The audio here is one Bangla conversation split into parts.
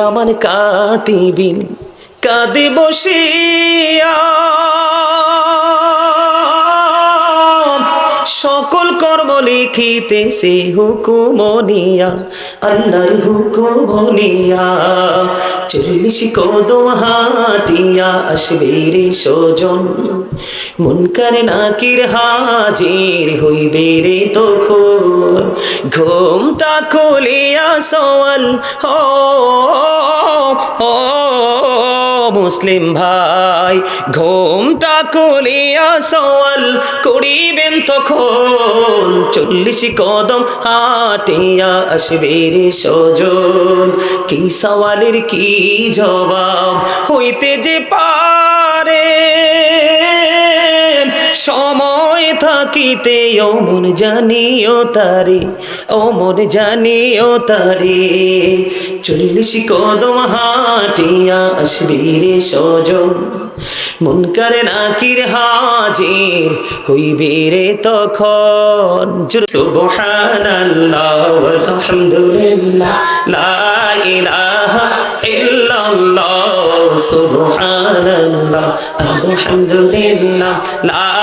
আমার কাতিবিন কাঁদে বসিয়া সকল কর্ম লিখিতেছে হুকুমনিয়া, আল্লাহর হুকুমনিয়া। চল্লিশ কদম হাটিয়া আসবে রে সজন মুনকার নাকির হাজির হইবে রে তখন। ঘুমটা খুলিয়া সওয়াল হ। মুসলিম ভাই, ঘুমটা খুলিয়া সওয়াল করিবেন তখন। চল্লিশ কদম হাটিয়া আসবে রে সজন কি সওয়ালের কি জবাব হইতে যে পারে? সময় থাকিতে অমন জানিও তারে অমন জানিও তারি। চল্লিশ কদম হাটিয়া আসবে রে সজন মন করে নাকির হাজির হইবে রে তখন। সুবহানাল্লাহ, আলহামদুলিল্লাহ, লা ইলাহা ইল্লাল্লাহ। সুবহানাল্লাহ আলহামদুলিল্লাহ লা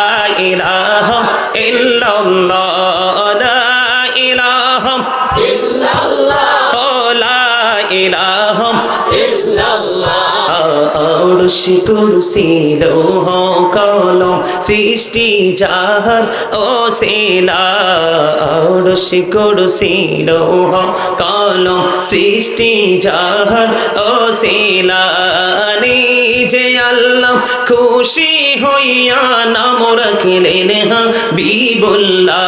ইলাহা ইল্লাল্লাহ লা ইলাহা ইল্লাল্লাহ লা ইলাহা আড়শি কুরসি কলম সৃষ্টি যাহার ও সেলা আড়শি কুরসি কলম সৃষ্টি যাহার ও সেলা যে আল্লাহ খুশি হইয়া নাম রাখিলেন হাবিবুল্লাহ।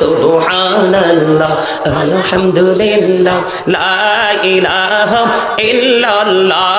সুবহানাল্লাহ, আলহামদুলিল্লাহ, লা ইলাহা ইল্লাল্লাহ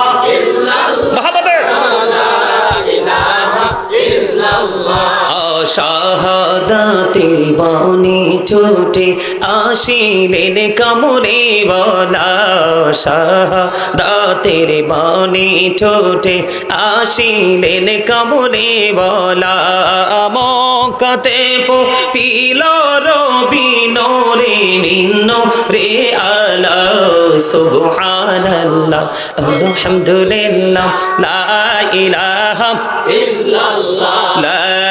শাহাদাতে বনি ছুটে আসিলেন কামরে বলা। শাহাদাতের বনি ছুটে আসিলেন কামরে বলা। মকাতে পিল রবিনোরে মিন্ন রে আলা। সুবহানাল্লাহ, আলহামদুলিল্লাহ, লা ইলাহা ইল্লাল্লাহ। লা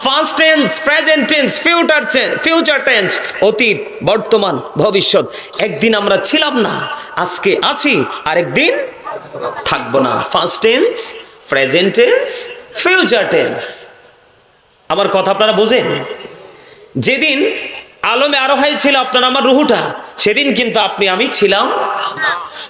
ফার্স্ট ফিউচার অতীত, বর্তমান, ভবিষ্যৎ। একদিন আমরা ছিলাম না, আজকে আছি, আরেকদিন থাকব না। First tense present tense future tense আমার কথা আপনারা বোঝেন? যেদিন আলমে আরোহাই ছিল আপনার আমার রুহুটা। সেদিন কিন্তু আপনি, আমি ছিলাম।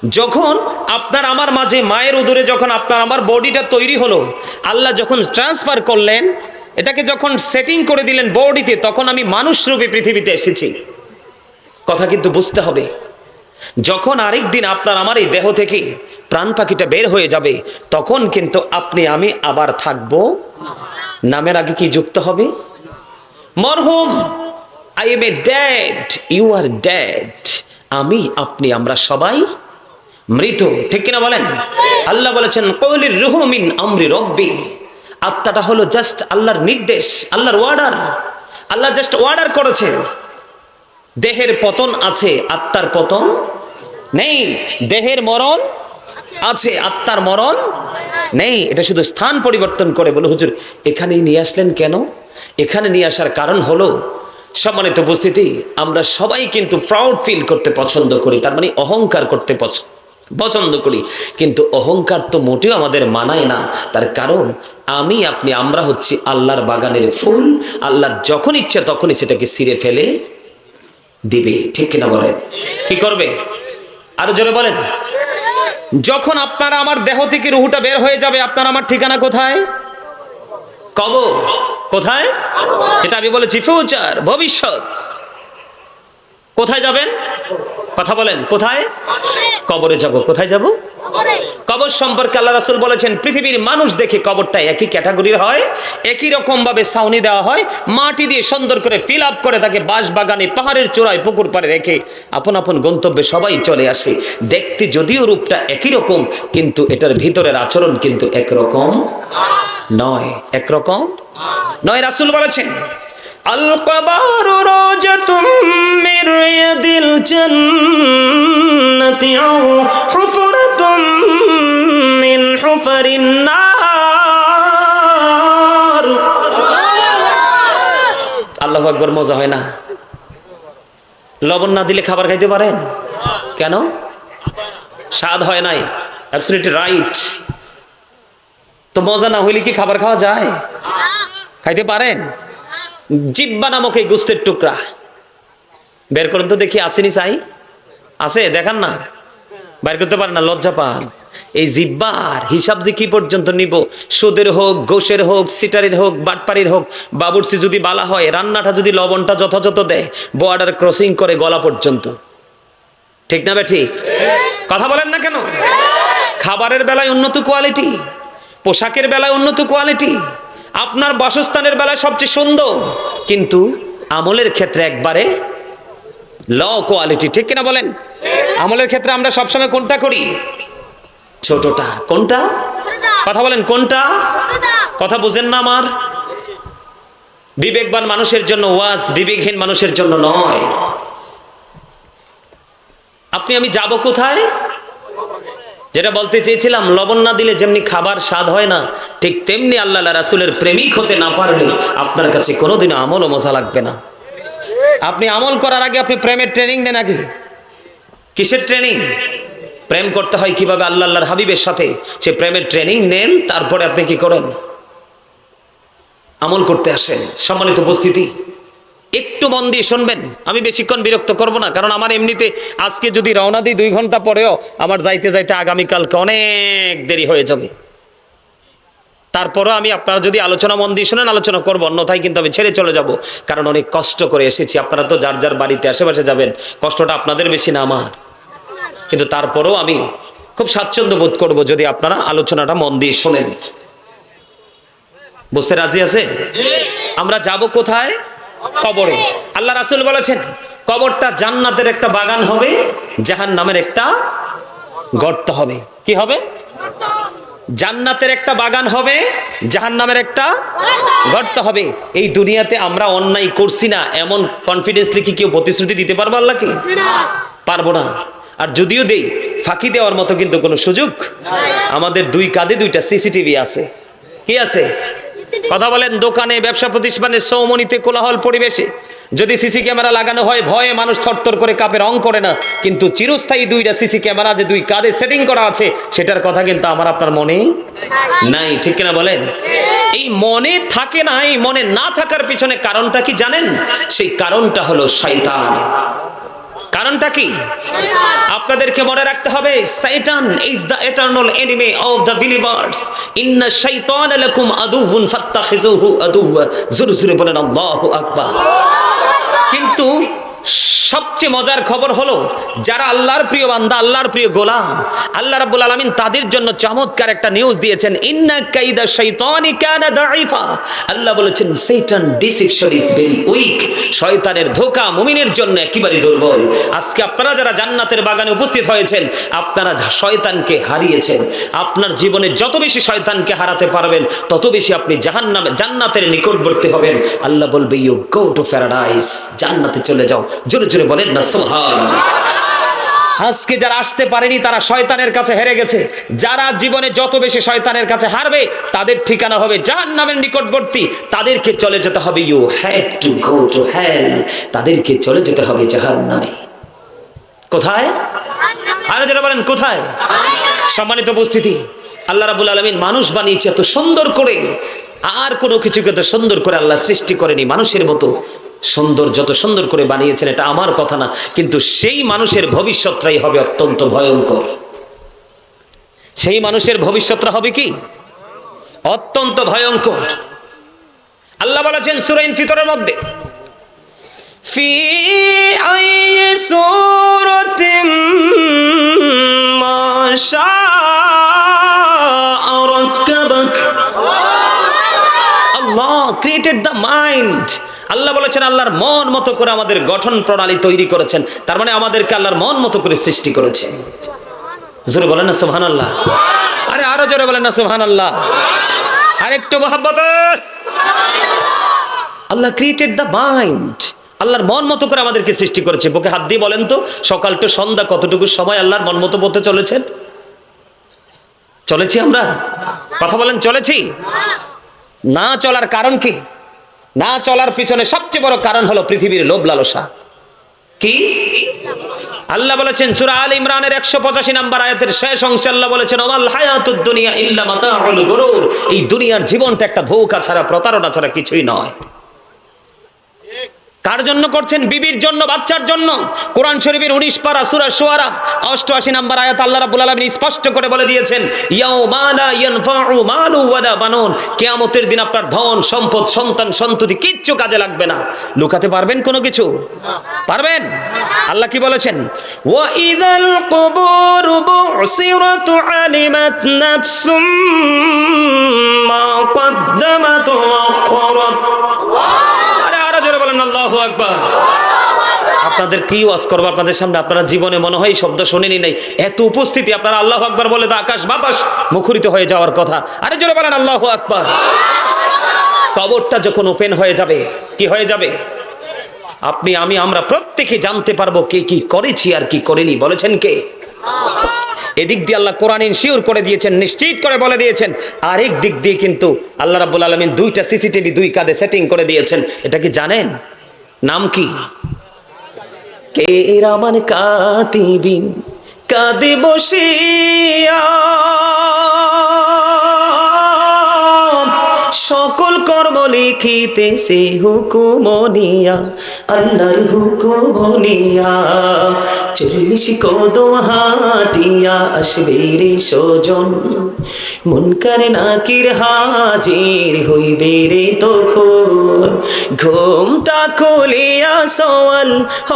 যখন আপনার আমার মাঝে মায়ের উদরে যখন আপনার আমার বডিটা তৈরি হলো, আল্লাহ যখন ট্রান্সফার করলেন, এটাকে যখন সেটিং করে দিলেন বডিতে, তখন আমি মানুষ রূপে পৃথিবীতে এসেছি। কথা কিন্তু বুঝতে হবে। যখন আরেক দিন আপনার আমার এই দেহ থেকে প্রাণ পাখিটা বের হয়ে যাবে, তখন কিন্তু আপনি, আমি আবার থাকব। নামের আগে কি যুক্ত হবে? মরহুম! I am a dad you are dad আমি, আপনি, আমরা সবাই মৃত। ঠিক কিনা বলেন? আল্লাহ বলেছেন, কৌলির রুহমিন আমরি রব্বি। আত্মাটা হলো জাস্ট আল্লাহর নির্দেশ, আল্লাহর ওয়ার্ডার আল্লাহ জাস্ট অর্ডার করেছে। দেহের পতন আছে, আত্মার পতন নেই। দেহের মরণ আছে, আত্মার মরণ নেই। এটা শুধু স্থান পরিবর্তন করে বলে, হুজুর, এখানেই নিয়ে আসলেন কেন? এখানে নিয়ে আসার কারণ হলো সম্মানিত উপস্থিতি, আমরা সবাই কিন্তু প্রাউড ফিল করতে পছন্দ করি, তার মানে অহংকার করতে পছন্দ পছন্দ করি। কিন্তু অহংকার তো মোটেও আমাদের মানায় না, তার কারণ আমি, আপনি, আমরা হচ্ছি আল্লাহর বাগানের ফুল, আল্লাহর যখন ইচ্ছা তখনই সেটাকে ছিঁড়ে ফেলে দিবে, ঠিক কিনা বলেন? কি করবে? আরও জোরে বলেন। যখন আপনারা, আমার দেহ থেকে রুহুটা বের হয়ে যাবে, আপনার আমার ঠিকানা কোথায়? কবর। কোথায়? যেটা আমি বলেছি ফিউচার ভবিষ্যৎ। কোথায় যাবেন? কথা বলেন কোথায়? কবরে যাব। কোথায় যাব? কবর। সম্পর্কে আল্লাহ রাসুল বলেছেন পৃথিবীর মানুষ দেখে কবরটা একই ক্যাটাগরির হয় একই রকম ভাবে ছাউনি দেওয়া হয় মাটি দিয়ে সুন্দর করে ফিল আপ করে তাকে বাঁশ বাগানে পাহাড়ের চূড়ায় পুকুর পাড়ে রেখে আপন আপন গন্তব্যে সবাই চলে আসে। দেখতে যদিও রূপটা একই রকম কিন্তু এটার ভিতরের আচরণ কিন্তু একরকম নয়। একরকম নয় রাসুল বলেছেন আল্লাহু আকবার, মজা হয় না? লবণ না দিলে খাবার খাইতে পারেন? কেন? স্বাদ হয় নাই। অ্যাবসলিউটলি রাইট তো মজা না হইলে কি খাবার খাওয়া যায়? খাইতে পারেন? জিব্বা নামক এই গুস্তের টুকরা। বের করুন তো দেখি, আসেনি চাই আছে, দেখান না। বের করতে পারেন না, লজ্জা পান। এই জিব্বার হিসাব যে কি পর্যন্ত নিব? সুদের হোক, গোশের হোক, সিটারির হোক, বাটপাড়ির হোক বাবুরসি যদি বালা হয়, রান্নাটা যদি লবণটা যথাযথ দেয় বর্ডার ক্রসিং করে গলা পর্যন্ত। ঠিক না বেঠি? কথা বলেন না কেন? খাবারের বেলায় উন্নত কোয়ালিটি পোশাকের বেলায় উন্নত কোয়ালিটি আপনার বাসস্থানের বেলায় সবচেয়ে সুন্দর। কিন্তু আমলের ক্ষেত্রে একবারে ল কোয়ালিটি, ঠিক কিনা বলেন? আমলের ক্ষেত্রে আমরা সবসময় কোনটা করি? ছোটটা। কোনটা? কথা বলেন, কোনটা? কথা বুঝেন না আমার? বিবেকবান মানুষের জন্য ওয়াজ বিবেকহীন মানুষের জন্য নয়। আপনি, আমি যাব কোথায়? যেটা বলতে চেয়েছিলাম, লবণ না দিলে যেমনি খাবার স্বাদ হয় না, ঠিক তেমনি আল্লাহ রাসুলের প্রেমিক হতে না পারলে আপনার কাছে কোনোদিনও আমল ও মজা লাগবে না। আপনি আমল করার আগে আপনি প্রেমের ট্রেনিং নেন আগে। কিসের ট্রেনিং প্রেম করতে হয় কীভাবে আল্লাহ আল্লাহর হাবিবের সাথে। সে প্রেমের ট্রেনিং নেন, তারপরে আপনি কি করেন? আমল করতে আসেন। সম্মানিত উপস্থিতি একটু মন দিয়ে শুনবেন। আমি বেশিক্ষণ বিরক্ত করব না কারণ আমার এমনিতে আজকে যদি রওনা দিই দুই ঘণ্টা পরেও আমার যাইতে যাইতে আগামীকালকে অনেক দেরি হয়ে যাবে। তারপরও আমি আপনারা যদি আলোচনা মন দিয়ে শোনেন আলোচনা করব অন্যথায় কিন্তু আমি ছেড়ে চলে যাব কারণ অনেক কষ্ট করে এসেছি। আপনারা তো যার যার বাড়িতে আশেপাশে যাবেন কষ্টটা আপনাদের বেশি না আমার। কিন্তু তারপরেও আমি খুব স্বাচ্ছন্দ্য বোধ করব যদি আপনারা আলোচনাটা মন দিয়ে শোনেন। বুঝতে রাজি আছে আমরা যাব কোথায়? কবরে। আল্লাহ রাসুল বলেছেন, কবরটা জান্নাতের একটা বাগান হবে জাহান নামের একটা গর্ত হবে। কি হবে? জান্নাতের একটা বাগান হবে জাহান নামের একটা গর্ত হবে। এই দুনিয়াতে আমরা অন্যায় করছি না, এমন কনফিডেন্সলি কি কেউ প্রতিশ্রুতি দিতে পারব আল্লাহকে? পারব না। আর যদিও দেই, ফাঁকি দেওয়ার মতো কিন্তু কোনো সুযোগ আমাদের দুই কাঁধে দুইটা সিসিটিভি আছে। কি আছে? কথা বলেন, দোকানে, ব্যবসা প্রতিষ্ঠানে, সৌমনিতে কোলাহল পরিবেশে। যদি সিসি ক্যামেরা লাগানো হয়, ভয়ে মানুষ থরথর করে কাপে রং করে না। কিন্তু চিরস্থায়ী দুইটা সিসি ক্যামেরা যে দুই কাঁধে সেটিং করা আছে, সেটার কথা কিন্তু আমার আপনার মনে নাই, ঠিক কিনা বলেন? এই মনে থাকে না, এই মনে না থাকার পিছনে কারণটা কি জানেন? সেই কারণটা হলো শয়তান। কারণটা কি? আপনাদেরকে মনে রাখতে হবে শয়তান is the eternal enemy of the believers ইন্না শাইতান লাকুম আদুউন ফাত্তাখিজুহু আদুওয়া। জোরে জোরে বলেন, আল্লাহু আকবার। কিন্তু সবচেয়ে মজার খবর হলো, যারা আল্লাহর প্রিয় বান্দা, আল্লাহর প্রিয় গোলাম, আল্লাহ রাব্বুল আলামিন তাদের জন্য চমৎকার একটা নিউজ দিয়েছেন, ইন্না কাইদা শাইতানি কানা দাঈফা। আল্লাহ বলেছেন, শয়তান ডিসিপশন ইজ ভেরি উইক শয়তানের ধোঁকা মুমিনের জন্য একেবারে দুর্বল। আজকে আপনারা যারা জান্নাতের বাগানে উপস্থিত হয়েছেন, আপনারা শয়তানকে হারিয়েছেন, আপনার জীবনে যত বেশি শয়তানকে হারাতে পারবেন, তত বেশি আপনি জাহান্নামে, জান্নাতের নিকটবর্তী হবেন। আল্লাহ বলবে ইউ গো টু প্যারাডাইস জান্নাতে চলে যাও, জোরে জোরে বলেন না, সুবহানাল্লাহ। আজকে যারা আসতে পারেনি, তারা শয়তানের কাছে হেরে গেছে। যারা জীবনে যত বেশি শয়তানের কাছে হারবে, তাদের ঠিকানা হবে জাহান্নামের নিকটবর্তী। তাদেরকে চলে যেতে হবে you have to go to hell তাদেরকে চলে যেতে হবে জাহান্নামে। কোথায়? আরও যারা বলেন, কোথায়? সম্মানিত উপস্থিতি, আল্লাহ রাবুল আলমিন মানুষ বানিয়েছে এত সুন্দর করে। আর কোনো কিছুকে তো সুন্দর করে আল্লাহ সৃষ্টি করেনি, মানুষের মতো। সুন্দর, যত সুন্দর করে বানিয়েছেন, এটা আমার কথা না, কিন্তু সেই মানুষের ভবিষ্যৎটাই হবে অত্যন্ত ভয়ঙ্কর। সেই মানুষের ভবিষ্যৎটা হবে কি? অত্যন্ত ভয়ঙ্কর। আল্লাহ বলেছেন সুরাইন ফিতরের মধ্যে, ফি আল্লাহ ক্রিয়েটেড দ্য মাইন্ড আল্লাহ বলেছেন, আল্লাহর মন মতো করে আমাদের গঠন প্রণালী তৈরি করেছেন। তার মানে আমাদেরকে আল্লাহর মন মতো করে সৃষ্টি করেছে। জোরে বলেন না সুবহান আল্লাহ আরে আরও জোরে বলেন না সুবহান আল্লাহ আরেকটু মহাব্বত। আল্লাহ ক্রিয়েটেড দ্য মাইন্ড আল্লাহর মন মতো করে আমাদেরকে সৃষ্টি করেছে। বুকে হাত দিয়ে বলেন তো, সকাল টু সন্ধ্যা কতটুকু সময় আল্লাহর মন মতো পথে চলেছেন? চলেছি আমরা? কথা বলেন, চলেছি? না চলার কারণ কি? না চলার পিছনে সবচেয়ে বড় কারণ হলো পৃথিবীর লোভ লালসা। কি? আল্লাহ বলেছেন, সূরা আল ইমরানের 185 নাম্বার আয়াতের শেষ অংশে আল্লাহ বলেছেন ওয়াল হায়াতুদ দুনিয়া ইল্লা মাতাউল গুরুর। এই দুনিয়ার জীবনটা একটা ধোঁকা ছাড়া, প্রতারণা ছাড়া কিছুই নয়। কার জন্য করছেন? বিবির জন্য, বাচ্চার জন্য? কোরআন শরীফের উনিশ পারা সুরা সোয়ারা অষ্টআশি নাম্বার আয়াত আল্লাহ রাব্বুল আলামিন স্পষ্ট করে বলে দিয়েছেন কিয়ামতের দিন আপনার ধন, সম্পদ, সন্তান, সন্ততি কিচ্ছু কাজে লাগবে না। লুকাতে পারবেন কোনো কিছু? পারবেন? আল্লাহ কি বলেছেন? ওয়া ইদাল কুবুর বুসিরাত আলিমাত নাফসুম মা কদ্দামাত আখরাত আরে আরও জোরে বলেন আপনাদের কি ওয়াজ করব? আপনাদের সামনে আপনারা জীবনে মনে হয় শব্দ শোনেনি নাই। এত উপস্থিতি, আপনারা আল্লাহ আকবার বলে তো আকাশ বাতাস মুখরিত হয়ে যাওয়ার কথা। আরে জোরে বলেন, আল্লাহ আকবার। কবরটা যখন ওপেন হয়ে যাবে, কি হয়ে যাবে? আপনি, আমি, আমরা প্রত্যেকে জানতে পারব কে কি করেছি আর কি করেনি। বলেছেন কে? এদিক দিয়ে আল্লাহ কোরআন ইনশিওর করে দিয়েছেন, নিশ্চিত করে বলে দিয়েছেন। আরেক দিক দিয়ে কিন্তু আল্লাহ রাব্বুল আলামিন দুইটা সিসিটিভি দুই কাঁধে সেটিং করে দিয়েছেন। এটা কি জানেন? নাম কি? কে রামান কাতিবিন কাঁদে বসিয়া সকল কর্ম লিখিতেছে হুকুমনিয়া আল্লাহর হুকুমনিয়া চল্লিশ কদম হাটিয়া আসবে রে সজন মন করে নাকির হাজির হইবে রে তখন। ঘুমটা খুলিয়া সওয়াল হ।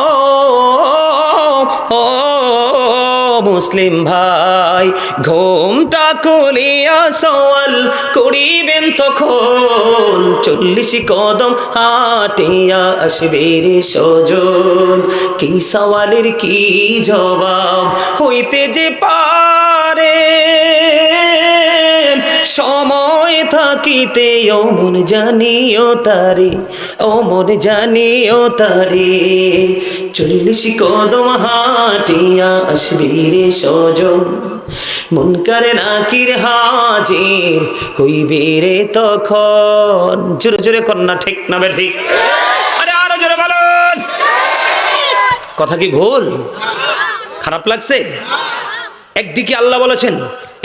মুসলিম ভাই, ঘুমটা খুলিয়া সওয়াল করিবেন তখন। চল্লিশ কদম হাটিয়া রে সজন কি সওয়ালের কি জবাব হইতে যে পারে? সময় থাকিতে ও মন জানিও তারে, ও মন জানিও তারে। চল্লিশ কদম হাটিয়া আসবি রে সজন মন করে নাকির হাজির হইবে রে তখন। জোরে জোরে কন্যা, ঠিক না বে ঠিক? আরে আরও জোরে বলুন। কথা কি ভুল? খারাপ লাগছে? একদিকে আল্লাহ বলেছেন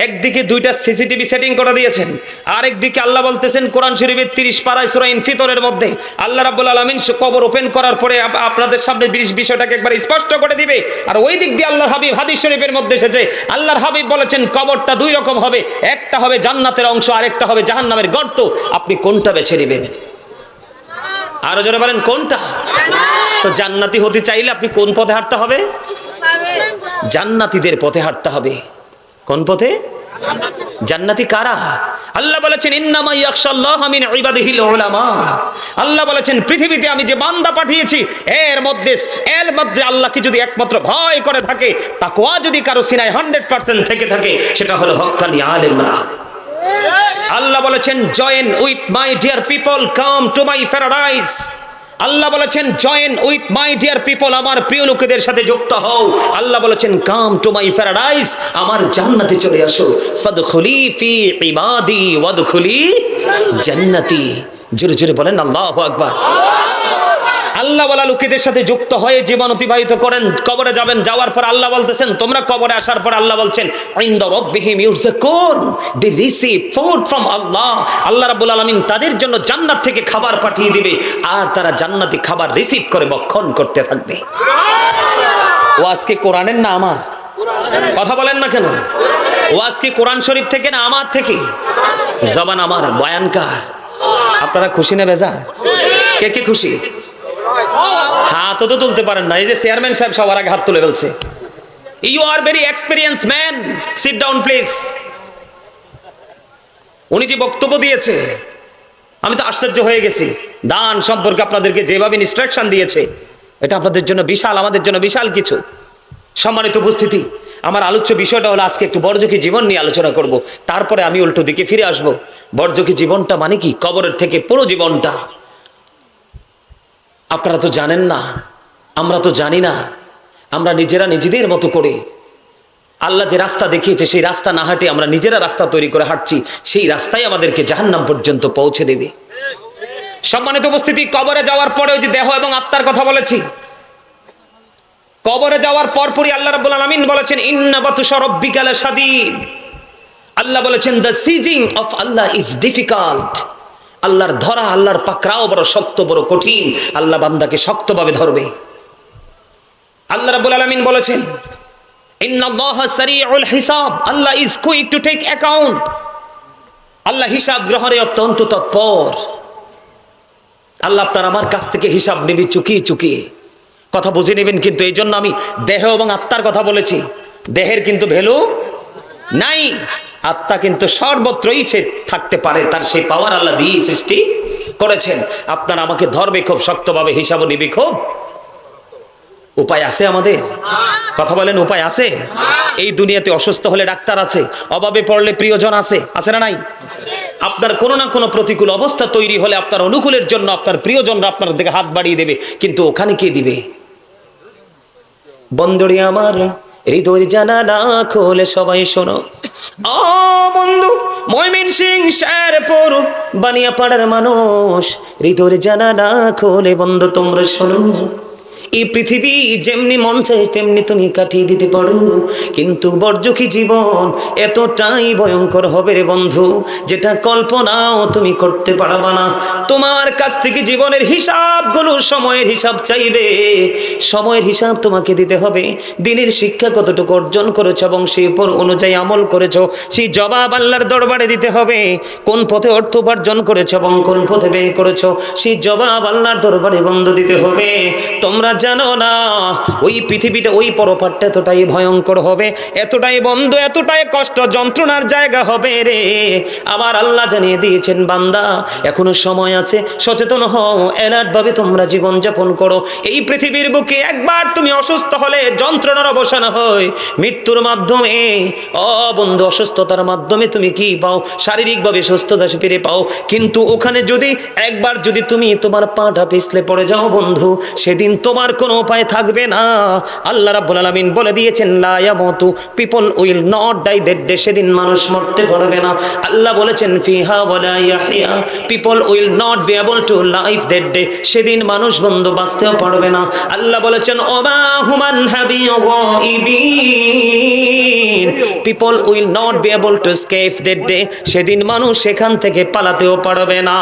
একদিকে দুইটা সিসিটিভি সেটিং করে দিয়েছেন আর একদিকে আল্লাহ বলতেছেন কোরআন শরীফের তিরিশ পাড়ায় সুরা ইনফিতরের মধ্যে আল্লাহ রাব্বুল আলামিন কবর ওপেন করার পরে আপনাদের সামনে তিরিশ বিষয়টাকে একবার স্পষ্ট করে দিবে। আর ওই দিক দিয়ে আল্লাহর হাবিব হাদিস শরীফের মধ্যে এসেছে আল্লাহর হাবিব বলেছেন কবরটা দুই রকম হবে একটা হবে জান্নাতের অংশ আরেকটা হবে জাহান্নামের গর্ত। আপনি কোনটা বেছে নেবেন? আরও জোরে বলেন কোনটা? তো জান্নাতি হতে চাইলে আপনি কোন পথে হাঁটতে হবে? জান্নাতীদের পথে হাঁটতে হবে। কোন পথে? জান্নাতি কারা? আল্লাহ বলেছেন আল্লাহ বলেছেন, পৃথিবীতে আমি যে বান্দা পাঠিয়েছি, এর মধ্যে এর মধ্যে আল্লাহকে যদি একমাত্র ভয় করে থাকে, তাকওয়া যদি কারও সিনায় 100% থেকে থাকে, সেটা হলো হক্কানি আলেমরা। আল্লাহ বলেছেন join with my dear people come to my paradise আল্লাহ বলেছেন join with my dear people আমার প্রিয় লোকেদের সাথে যুক্ত হও। আল্লাহ বলেছেন কাম টু মাই প্যারাডাইস আমার জান্নাতে চলে আসো। ফাদখুলি ফি ইবাদি, ওয়াদখুলি জান্নাতি। জোরে জোরে বলেন, আল্লাহু আকবার। আল্লাহ বলা লোকেদের সাথে যুক্ত হয়ে জীবন অতিবাহিত করেন কবরে যাবেন যাওয়ার পর আল্লাহ বলতেছেন তোমরা কবরে আসার পর আল্লাহ বলছেন দে রিসিভ ফুড ফ্রম আল্লাহ আল্লাহ রাব্বুল আলামিন তাদের জন্য জান্নাত থেকে খাবার পাঠিয়ে দিবে আর তারা জান্নাতি খাবার রিসিভ করে ভক্ষণ করতে থাকবে। ও আজকে কোরআনের না আমার? কথা বলেন না কেন? ও আজকে কোরআন শরীফ থেকে না আমার থেকে? জবান আমার বয়ানকার। আপনারা খুশি না বেজা কে কে খুশি? হাতও তো তুলতে পারেন না। এই যে চেয়ারম্যান সাহেব সবার আগে হাত তুলে ফেলছে। You are very experience man sit down please উনি যে বক্তব্য দিয়েছে, আমি তো আশ্চর্য হয়ে গেছি। দান সম্পর্কে আপনাদেরকে যেভাবে ইনস্ট্রাকশন দিয়েছে, এটা আপনাদের জন্য বিশাল, আমাদের জন্য বিশাল কিছু। সম্মানিত উপস্থিতি, আমার আলোচ্য বিষয়টা হলো আজকে একটু বর্জকি জীবন নিয়ে আলোচনা করব। তারপরে আমি উল্টো দিকে ফিরে আসব। বর্জকি জীবনটা মানে কি? কবরের থেকে পুরো জীবনটা। আপনারা তো জানেন না, আমরা তো জানি না, আমরা নিজেরা নিজেদের মতো করে। আল্লাহ যে রাস্তা দেখিয়েছে, সেই রাস্তা না হাঁটে আমরা নিজেরা রাস্তা তৈরি করে হাঁটছি, সেই রাস্তাই আমাদেরকে জাহান্নাম পর্যন্ত পৌঁছে দেবে। সম্মানিত উপস্থিতি, কবরে যাওয়ার পরে ওই যে দেহ এবং আত্মার কথা বলেছি। কবরে যাওয়ার পরপরই আল্লাহ রাব্বুল আলামিন বলেছেন, ইন্না বাতুশা রাব্বিকা আল্লাহ বলেছেন the seizing of Allah is difficult আল্লাহর ধরা, আল্লাহর পাকড়াও বড় শক্ত, বড় কঠিন। আল্লাহ বান্দাকে শক্তভাবে ধরবে। আল্লাহ রাব্বুল আলামিন বলেছেন হিসাব। আল্লাহ is quick to take account আল্লাহ হিসাব গ্রহণে অত্যন্ত তৎপর। আল্লাহ আপনার আমার কাছ থেকে হিসাব নেবে চুকিয়ে চুকিয়ে। কথা বুঝে নেবেন কিন্তু এই জন্য আমি দেহ এবং আত্মার কথা বলেছি। দেহের কিন্তু ভ্যালু নাই। আত্মা কিন্তু সর্বত্রই সে থাকতে পারে, তার সেই পাওয়ার আল্লাহ দিয়ে সৃষ্টি করেছেন। আপনার আমাকে ধরবে খুব শক্তভাবে, হিসাবও নিবে খুব। উপায় আছে আমাদের? কথা বলেন, উপায় আছে? এই দুনিয়াতে অসুস্থ হলে ডাক্তার আছে, অভাবে পড়লে প্রিয়জন আছে আছে না নাই? আপনার কোনো না কোনো প্রতিকূল অবস্থা তৈরি হলে আপনার অনুকূলের জন্য আপনার প্রিয়জনরা আপনার দিকে হাত বাড়িয়ে দেবে, কিন্তু ওখানে কে দিবে? বন্দরে আমার হৃদয় জানালা খোলে সবাই শোনো। ও বন্ধু ময়মিন সিং শের পর বানিয়া পাড়ার মানুষ হৃদয় জানালা খোলে বন্ধু, তোমরা শোনো। এই পৃথিবী যেমনি মন চাই তেমনি তুমি কাটিয়ে দিতে পারো। কিন্তু বর্জকি জীবন এতটাই ভয়ঙ্কর হবে রে বন্ধু, যেটা কল্পনাও তুমি করতে পারবা না। তোমার কাছ থেকে জীবনের হিসাবগুলো সময়ের হিসাব চাইবে। সময়ের হিসাব তোমাকে দিতে হবে। দিনের শিক্ষা কতটুকু অর্জন করেছ এবং সেই উপর অনুযায়ী আমল করেছ, সেই জবাব আল্লাহর দরবারে দিতে হবে। কোন পথে অর্থ উপার্জন করেছ এবং কোন পথে ব্যয় করেছ, সেই জবাব আল্লাহর দরবারে বন্ধ দিতে হবে। তোমরা জানো না? ওই পৃথিবীটা ওই পরপাটটা এতটাই ভয়ঙ্কর হবে, এতটাই বন্ধ, এতটাই কষ্ট, যন্ত্রণার জায়গা হবে রে। আবার আল্লাহ জানিয়ে দিয়েছেন, বান্দা, এখনও সময় আছে, সচেতন হও অ্যালার্ট ভাবে তোমরা জীবন যাপন করো। এই পৃথিবীর বুকে একবার তুমি অসুস্থ হলে যন্ত্রণার অবসান হয়। মৃত্যুর মাধ্যমে, অ বন্ধু, অসুস্থতার মাধ্যমে তুমি কি পাও? শারীরিকভাবে সুস্থতা ফিরে পাও। কিন্তু ওখানে যদি একবার যদি তুমি তোমার পাটা পিছলে পড়ে যাও বন্ধু, সেদিন তোমার কোনো উপায় থাকবে না। আল্লাহ রাব্বুল আলামিন বলে দিয়েছেন, লা ইয়ামুতু, people will not die that day, সেদিন মানুষ মরতে পারবে না। আল্লাহ বলেছেন, ফিহা ওয়ালা ইয়াহইয়া, people will not be able to life that day, সেদিন মানুষ বন্ধু বাঁচতেও পারবে না। আল্লাহ বলেছেন, ওমা হুমান হাবি people will not be able to escape that day, সেদিন মানুষ সেখান থেকে পালাতেও পারবে না।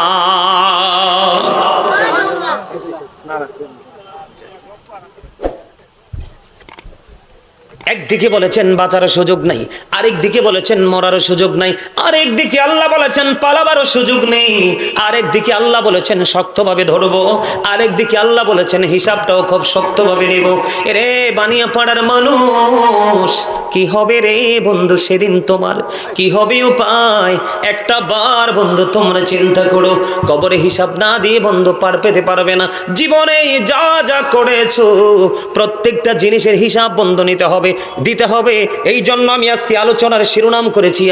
একদিকে বলেছেন বাঁচারও সুযোগ নাই আরেক দিকে বলেছেন মরারও সুযোগ নাই আরেক দিকে আল্লাহ বলেছেন পালাবারও সুযোগ নেই আরেক দিকে আল্লাহ বলেছেন শক্তভাবে ধরবো আরেক দিকে আল্লাহ বলেছেন হিসাবটাও খুব শক্তভাবে নেব। রে বানিয়া পাড়ার মানুষ, কি হবে রে বন্ধু সেদিন তোমার? কি হবে উপায়? একটা বার বন্ধু তোমরা চিন্তা করো, কবরে হিসাব না দিয়ে বন্ধু পার পেতে পারবে না। জীবনে যা যা করেছ, প্রত্যেকটা জিনিসের হিসাব বন্ধ নিতে হবে দিতে হবে। এই জন্য আমি আজকে আলোচনার শিরোনাম করেছি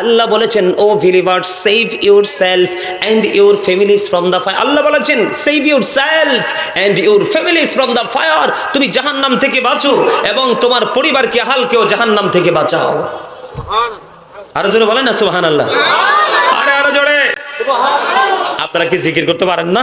আল্লাহ বলেছেন O believers save yourself and your families from the fire আল্লাহ বলেছেন save yourself and your families from the fire তুমি জাহান্নাম থেকে বাঁচো এবং তোমার পরিবারকে আহালকেও জাহান্নাম থেকে বাঁচাও। আরও জোরে বলেন না সুবহানাল্লাহ। আরে আরও জোরে। আপনারা কি জিকির করতে পারেন না?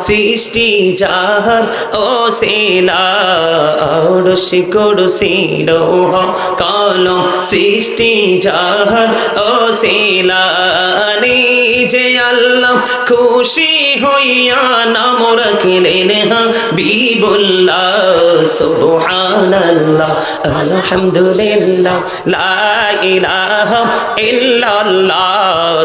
সৃষ্টি যাহার ও কুরসি লৌহ কলম সৃষ্টি যাহার ও যে আল্লাহ খুশি হইয়া নাম রাখিলেন হাবিবুল্লাহ সুবহানাল্লাহ, আলহামদুলিল্লাহ, লা ইলাহা ইল্লাল্লাহ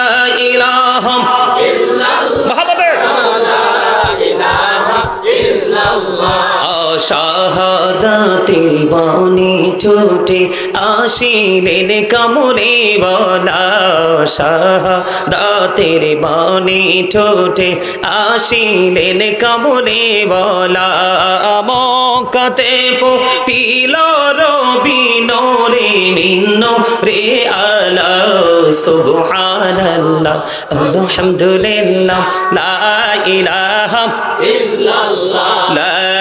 শাহাদাতে বনে ছোটে আসিলেন কামরে বলা শাহাদাতের বনে ছোটে আসিলেন কামরে বলা মকাতে পো তিল রবিনরে মিন্ন রে আলা সুবহানাল্লাহ, আলহামদুলিল্লাহ, লা ইলাহা ইল্লাল্লাহ, লা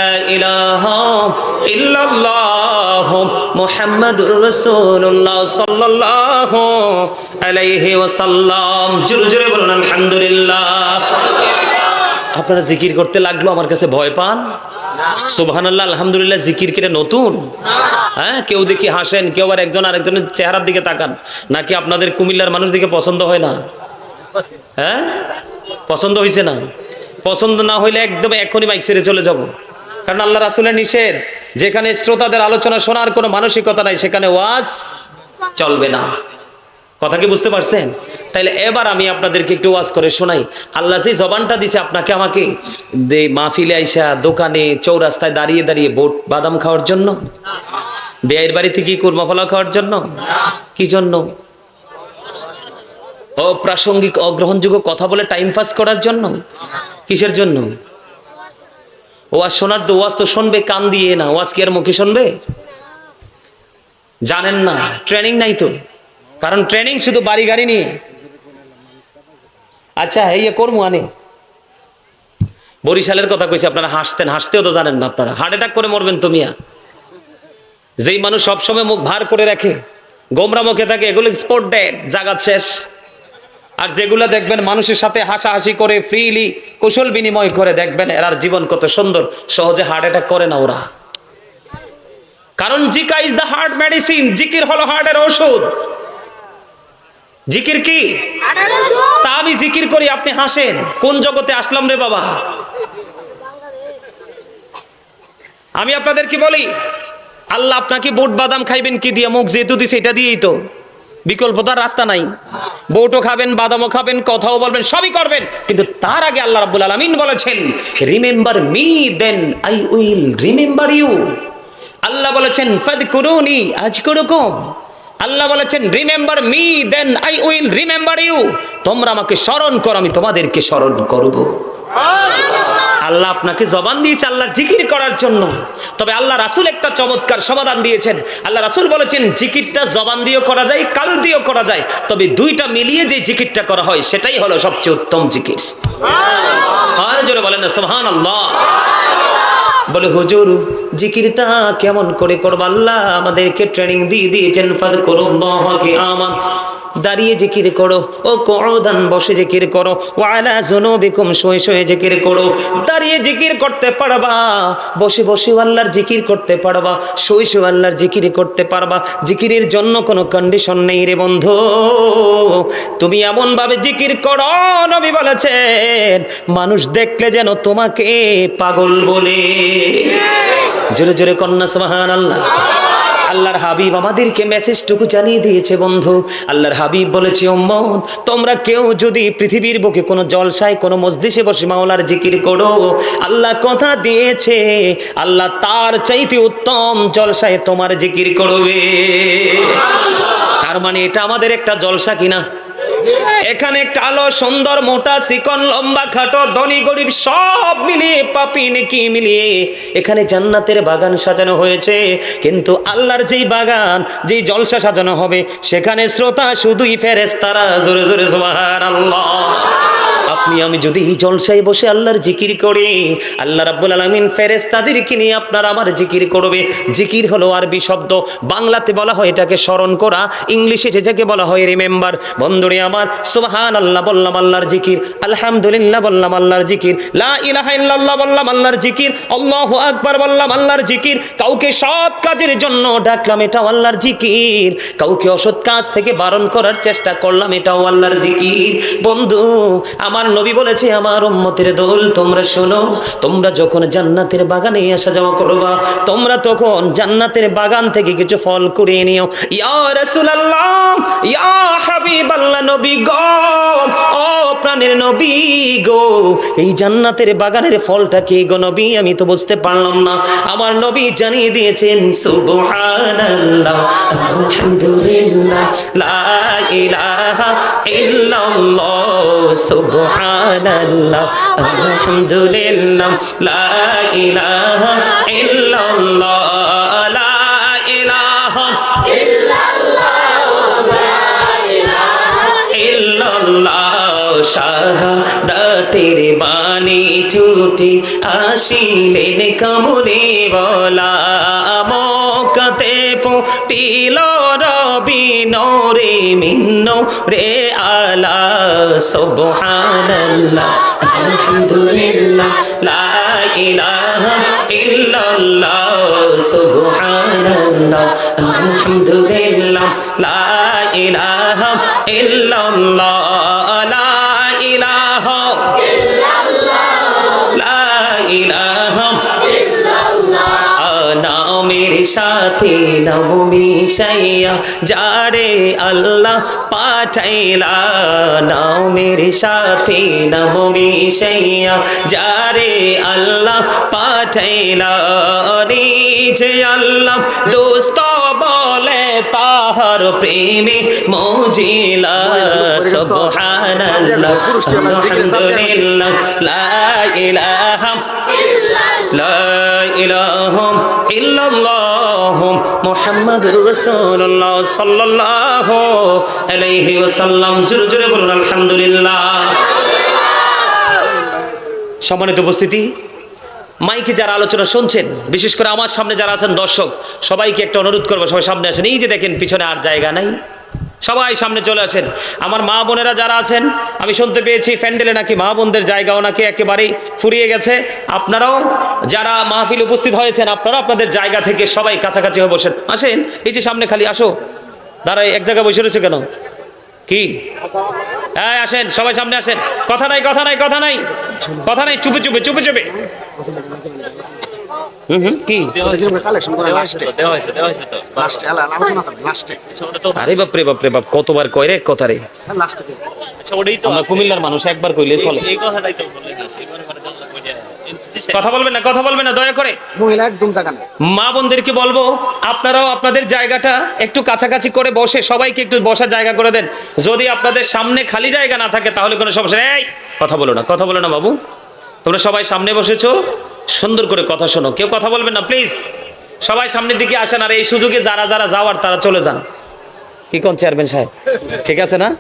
আপনারা জিকির করতে লাগল, আমার কাছে ভয় পান? সুবহানাল্লাহ, আলহামদুলিল্লাহ, জিকির কেটে নতুন? হ্যাঁ কেউ দেখি হাসেন, কেউ আবার একজন আরেকজনের চেহারার দিকে তাকান। নাকি আপনাদের কুমিল্লার মানুষ দিকে পছন্দ হয় না? হ্যাঁ পছন্দ হয়েছে না? পছন্দ না হইলে একদম এখনই বাইক ছেড়ে চলে যাব। কারণ আল্লাহ রাসুলের নিষেধ, যেখানে শ্রোতাদের আলোচনা শোনার কোনো মানসিকতা নাই, সেখানে ওয়াজ চলবে না। কথা কি বুঝতে পারছেন? তাইলে এবার আমি আপনাদেরকে একটু ওয়াজ করে শোনাই। আল্লাহ যে জবানটা দিছে আপনাকে আমাকে দে মাহফিলে আইসা দোকানে, চৌরাস্তায় দাঁড়িয়ে দাঁড়িয়ে বোট, বাদাম খাওয়ার জন্য? বেয়ের বাড়িতে কি কুরমা ফলা খাওয়ার জন্য? কি জন্য? অপ্রাসঙ্গিক অগ্রহণযোগ্য কথা বলে টাইম পাস করার জন্য? কিসের জন্য? ওয়াজ শোনার তো, ওয়াজ তো শুনবে, কান দিয়ে না, ওয়াজ কি আর মুখে শুনবে? জানেন না, ট্রেনিং নাই তো। কারণ ট্রেনিং শুধু বাড়ি গাড়ি নিয়ে। আচ্ছা এ করব আনে। বরিশালের কথা কইছি, আপনারা হাসতেন, হাসতেও তো জানেন না আপনারা। হার্ট অ্যাটাক করে মরবেন তো মিয়া। যেই মানুষ সবসময় মুখ ভার করে রাখে, গোমরা মুখে থাকে, এগুলো স্পোর্ট ডেড, জাগাত শেষ। আর যেগুলো দেখবেন মানুষের সাথে হাসাহাসি করে ফ্রিলি কুশল বিনিময় করে দেখবেন এরার জীবন কত সুন্দর, সহজে হার্ট অ্যাটাক করে না ওরা। কারণ জিকা ইজ দ্য হার্ট মেডিসিন জিকির হলো হার্টের ওষুধ। জিকির কি? তা আমি জিকির করি, আপনি হাসেন। কোন জগতে আসলাম রে বাবা? আমি আপনাদের কি বলি, আল্লাহ আপনাকে বুট বাদাম খাইবেন কি দিয়ে, মুখ যেহেতু দিছে, এটা দিয়েই তো। বিকল্প তার রাস্তা নাই। বউটও খাবেন, বাদামও খাবেন, কথাও বলবেন, সবই করবেন। কিন্তু তার আগে আল্লাহ রাব্বুল আলামিন বলেছেন remember me then I will remember you আল্লাহ বলেছেন ফাদ করুনি আজ করুকুম আল্লাহ বলেছেন remember me then I will remember you তোমরা আমাকে স্মরণ করো আমি তোমাদেরকে স্মরণ করব। আল্লাহ আপনাকে জবান দিয়েছে আল্লাহ জিকির করার জন্য। তবে আল্লাহ রাসুল একটা চমৎকার সমাধান দিয়েছেন। আল্লাহ রাসুল বলেছেন জিকিরটা জবান দিয়েও করা যায় কাল দিয়েও করা যায়। তবে দুইটা মিলিয়ে যে জিকিরটা করা হয় সেটাই হলো সবচেয়ে উত্তম জিকির। আর জোরে বলেন না সুবহান আল্লাহ বলে, হুজুর, জিকিরটা কেমন করে করব আল্লাহ? আমাদেরকে ট্রেনিং দিয়ে দিয়েছেন ফাদ করো আমাকে আমার দাঁড়িয়ে জিকির করো। ও করদান বসে জিকির করো। ওয়ালা জনো বেকুম শুয়ে শুয়ে জিকির করো। দাঁড়িয়ে জিকির করতে পারবা। বসে বসে আল্লাহর জিকির করতে পারবা। শুয়ে শুয়ে আল্লাহর জিকির করতে পারবা। জিকিরের জন্য কোনো কন্ডিশন নেই রে বন্ধু। তুমি এমন ভাবে জিকির করো নবী বলেছেন মানুষ দেখলে যেন তোমাকে পাগল বলে। জোরে জোরে কন্যা সুবহান আল্লাহ আল্লাহর হাবিব আমাদেরকে মেসেজটুকু জানিয়ে দিয়েছে, বন্ধু। আল্লাহর হাবিব বলেছে ওম্মদ তোমরা কেউ যদি পৃথিবীর বুকে কোনো জলসায়, কোনো মসজিষে বসে মাওলার জিকির করো, আল্লাহ কথা দিয়েছে, আল্লাহ তার চাইতে উত্তম জলসায় তোমার জিকির করবে। তার মানে এটা আমাদের একটা জলসা কিনা? এখানে কালো, সুন্দর, মোটা, চিকন, লম্বা, খাটো, ধনী, গরিব, সব মিলিয়ে, পাপি, নেকি মিলিয়ে এখানে জান্নাতের বাগান সাজানো হয়েছে। কিন্তু আল্লাহর যেই বাগান, যেই জলসা সাজানো হবে, সেখানে শ্রোতা শুধুই ফেরেস্তারা জোরে জোরে, সুবহানাল্লাহ। আপনি, আমি যদি জলসায় বসে আল্লাহর জিকির করি, আল্লাহ রাব্বুল আলামিন ফেরেশতাদেরকে নিয়ে আপনার আমার জিকির করবে। জিকির হলো আরবি শব্দ। বাংলাতে বলা হয় এটাকে স্মরণ করা, ইংলিশে যেটাকে বলা হয় রিমেম্বার বন্ধুরে আমার সুবহান আল্লাহ বললাম আল্লাহর জিকির, আলহামদুলিল্লাহ বললাম আল্লাহর জিকির, লা ইলাহা ইল্লাল্লাহ বললাম আল্লাহর জিকির, আল্লাহু আকবার বললাম আল্লাহর জিকির। কাউকে সৎ কাজের জন্য ডাকলাম, এটাও আল্লাহর জিকির। কাউকে অসৎ কাজ থেকে বারণ করার চেষ্টা করলাম, এটাও আল্লাহর জিকির। বন্ধু, আমার নবী বলেছে, আমার উম্মতের দোল, তোমরা শোনো, তোমরা যখন জান্নাতের বাগানে আসা যাওয়া করবা, তোমরা তখন জান্নাতের বাগান থেকে কিছু ফল কুড়িয়ে নিও। ইয়া রাসূলুল্লাহ, ইয়া হাবিবাল্লাহ নবী গো, ও প্রাণের নবী গো, এই জান্নাতের বাগানের ফলটা কি গো নবী? আমি তো বুঝতে পারলাম না। আমার নবী জানিয়ে দিয়েছেন, সুবহানাল্লাহ, আলহামদুলিল্লাহ, লা ইলাহা ইল্লাল্লাহ সুবহানাল্লাহ আলহামদুলিল্লাহ লা ইলাহা ইল্লাল্লাহ লা ইলাহা ইল্লাল্লাহ শাহাদাতের বাণী ছুটি আসিলেন কামরে বলা মকাতে ফুটিল রবি নরে মিন্ন রে আলা সুবহানাল্লাহ, আলহামদুলিল্লাহ, লা ইলাহা ইল্লাল্লাহ, সুবহানাল্লাহ, আলহামদুলিল্লাহ, লা ইলাহা ইল্লাল্লাহ সাথে নাম মিশাইয়া, যারে আল্লাহ পাঠাইলা নামের সাথে নাম মিশাইয়া, যারে আল্লাহ পাঠাইলা। নিজে আল্লাহ দোস্ত বলে তাহার প্রেমে মজিলা, সুবহানাল্লাহ, আলহামদুলিল্লাহ, লা ইলাহা লা ইলাহা ইল্লাল্লাহ মুহাম্মাদুর রসুল্লাহ সাল্লাহ আলাইহি ওয়াসাল্লাম। জোরে জোরে বলুন, আলহামদুলিল্লাহ। সম্মানিত উপস্থিতি, মাইকে যারা আলোচনা শুনছেন, বিশেষ করে আমার সামনে যারা আছেন দর্শক, সবাইকে একটা অনুরোধ করব, সবাই সামনে আসেন। এই যে দেখেন, পিছনে আর জায়গা নাই। সবাই সামনে চলে আসেন। আমার মা বোনেরা যারা আছেন, আমি শুনতে পেয়েছি প্যান্ডেলে নাকি মা বোনদের জায়গাও নাকি একেবারেই ফুরিয়ে গেছে। আপনারাও যারা মাহফিল উপস্থিত হয়েছেন, আপনারাও আপনাদের জায়গা থেকে সবাই কাছাকাছি হয়ে বসেন। আসেন, এই যে সামনে খালি আসো। দাঁড়াই এক জায়গায় বসে রয়েছে কেন? কি? হ্যাঁ আসেন, সবাই সামনে আসেন। কথা নাই কথা নাই কথা নাই। কথা নাই, চুপে চুপে চুপে চুপে। কি? কালেকশন করে লাস্টে দেওয়া হয়েছে, দেওয়া হয়েছে তো। লাস্টে আলোচনা করবে লাস্টে ওটা তো- আরে বাপ রে বাপ রে বাপ কতবার কয় রে কথা রে লাস্টে আচ্ছা, ওটাই তো আমরা কুমিল্লার মানুষ একবার কইলে চলে। এই- এই কথাটাই তো বললেন না, সেইবার তো কথা বলবেন না কথা বলবেন না দয়া করে। মহিলা একদম জায়গা নেই। মা বোনদেরকে বলব আপনারাও আপনাদের জায়গাটা একটু কাছাকাছি করে বসে সবাইকে একটু বসার জায়গা করে দেন। যদি আপনাদের সামনে খালি জায়গা না থাকে তাহলে কোনো সমস্যা নেই। কথা বলো না কথা বলো না বাবু। তোমরা সবাই সামনে বসেছো। সুন্দর করে কথা শোনো। কেউ কথা বলবেন না প্লিজ সবাই সামনের দিকে আসেন আর এই সুযোগে যারা যারা যাওয়ার তারা চলে যান। কি কোন চেয়ারম্যান সাহেব? ঠিক আছে না?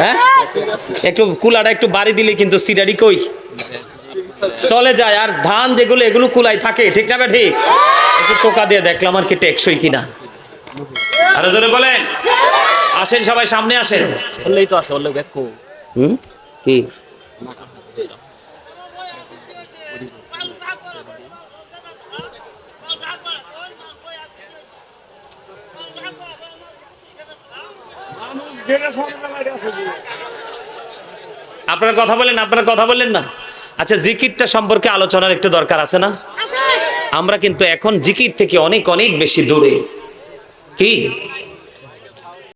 হ্যাঁ? একটু কুলাটা একটু বাড়ি দিলে কিন্তু সিটারি কই? চলে যায়। আর ধান যেগুলো এগুলো কুলাই থাকে। ঠিক না ঠিক একটু টোকা দিয়ে দেখলাম আর কি টেকসই কিনা। আরও জোরে বলেন। আসেন সবাই সামনে আসেন। বললেই তো আছে, বললে কো। হুম? কি? আপনারা কথা বলেন আপনার কথা বলেন না। আচ্ছা জিকিরটা সম্পর্কে আলোচনার একটু দরকার আছে না? আমরা কিন্তু এখন জিকির থেকে অনেক অনেক বেশি দূরে। কি?